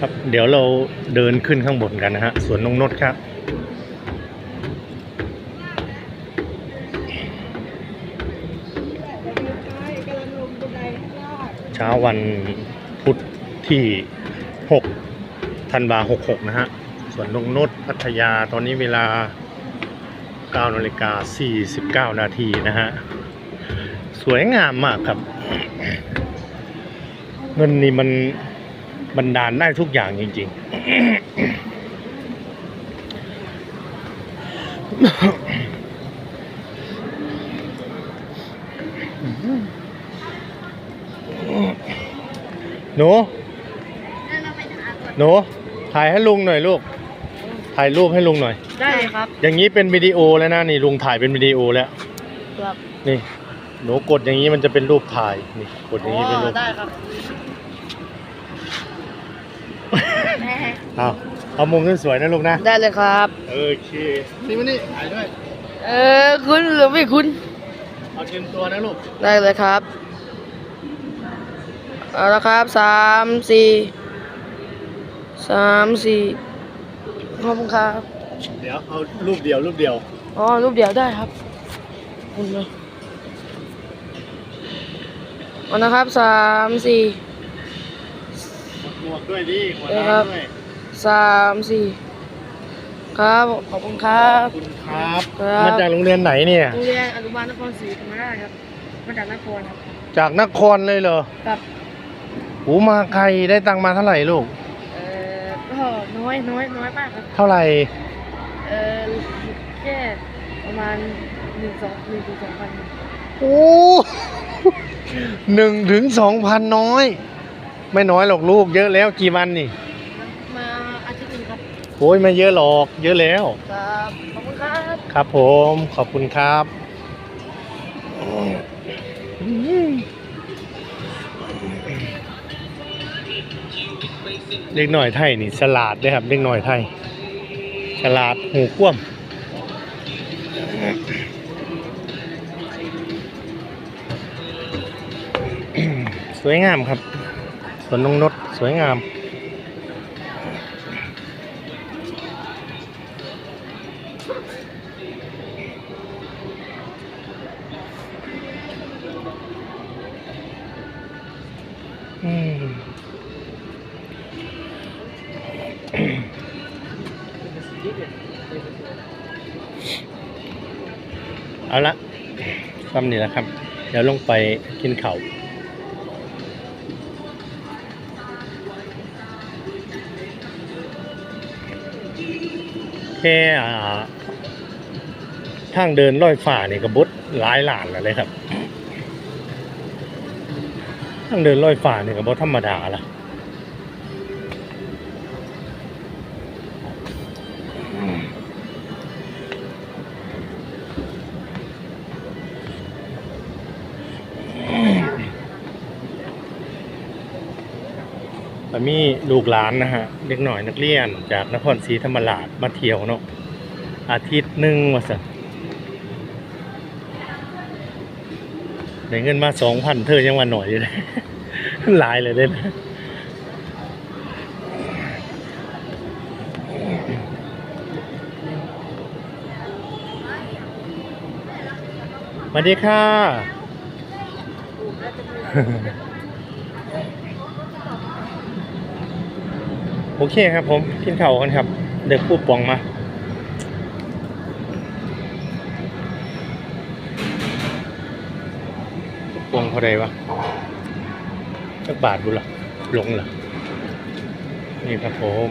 ครับเดี๋ยวเราเดินขึ้นข้างบนกันนะฮะสวนนงนดครับเช้าวันพุธที่ 6 ธันวา66 นะฮะสวนนงนดพัทยาตอนนี้เวลา9นาฬิกา49 นาทีนะฮะ สวยงามมากครับ เงินนี่มัน บันดาลได้ทุกอย่างจริง ๆหนูหนูถ่ายให้ลุงหน่อยลูก ถ่ายรูปให้ลุงหน่อย ได้เลยครับ อย่างนี้เป็นวิดีโอแล้วนะนี่ลุงถ่ายเป็นวิดีโอแล้วครับนี่หนูกดอย่างนี้มันจะเป็นรูปถ่ายนี่กดอย่างนี้เป็นรูปได้ครับ เอาเอามุมสวยๆนะลูกนะ ได้เลยครับ โอเค นี่มานี่ถ่ายด้วย เออคุณหรือไม่คุณ เอาเต็มตัวนะลูก ได้เลยครับ เอาละครับสามสี่สามสี่ขอบคุณครับ เดี๋ยวเอารูปเดียวรูปเดียว อ๋อรูปเดียวได้ครับขอบคุณเลยเอานะครับสามสี่ หมวกด้วยดิหัวเออหครัน้าบด้วยสามสี่ครับขอบคุณครับขอบคุณครับ ครับมาจากโรงเรียนไหนเนี่ยโรงเรียนอนุบาลนครศรีธรรมราชครับมาจากนครครับจากนครเลยเหรอครับหูมาไกลได้ตังค์มาเท่าไหร่ลูกเอ่อก็น้อยน้อยน้อยมากครับเท่าไหร่เออแค่ประมาณหนึ่งสองหนึ่งถึงสองพันโอ้หนึ่งถึงสองพันน้อย ไม่น้อยหรอกลูกเยอะแล้วกี่วันนี่ มาอาทิตย์หนึงครับโอ้ยไม่เยอะหรอก เยอะแล้ว ครับขอบคุณครับครับผมขอบคุณครับเล็กหน่อยไทยนี่ฉลาดเลยครับเล็กหน่อยไทยฉลาดหูคว่ำสวยงามครับ สวนนงนดสวยงาม อืมเอาละซ้ำนี่แหละครับ เดี๋ยวลงไปกินเขา่า แค่อ่าทางเดินลอยฝ่านี่กระบุดหลายหลานแล้วเลยครับ ทางเดินลอยฝ่านี่ก็บ่ธรรมดาละ แต่มีลูกหลานนะฮะเด็กหน่อยนักเรียนจากนครศรีธรรมราชมาเที่ยวเนาะอาทิตย์หนึ่งว่าสันได้เงินมาสองพันเธอยังว่าหน่อยอยู่เลยหลายเลยเด้นะสวัสดีค่ะ โอเคครับผมกินข้าวกันครับ เด็กผู้ปองมาปองเขาได้วะสักบาทบุละหลงเหรอนี่ครับผม